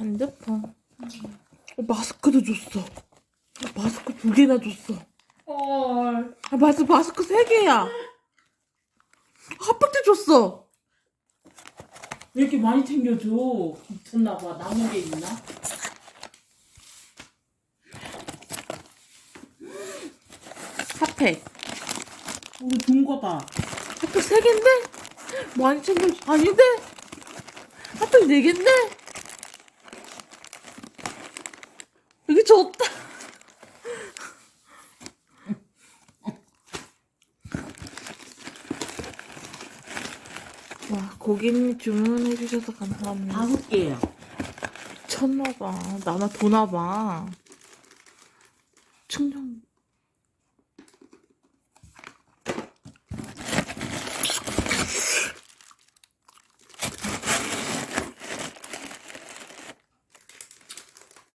핸드폰. 어, 마스크도 줬어. 마스크 두 개나 줬어. 헐. 아, 마스, 마스크 세 개야. 핫팩도 줬어. 왜 이렇게 많이 챙겨줘? 미쳤나봐. 남은 게 있나? 핫팩. 우리 준 거다. 핫팩 세 개인데? 많이 챙겨, 아닌데? 핫팩 네 개인데? 줬다. 와, 고객님 주문해 주셔서 감사합니다. 다섯 개야. 미쳤나봐. 나만 도나봐. 충전,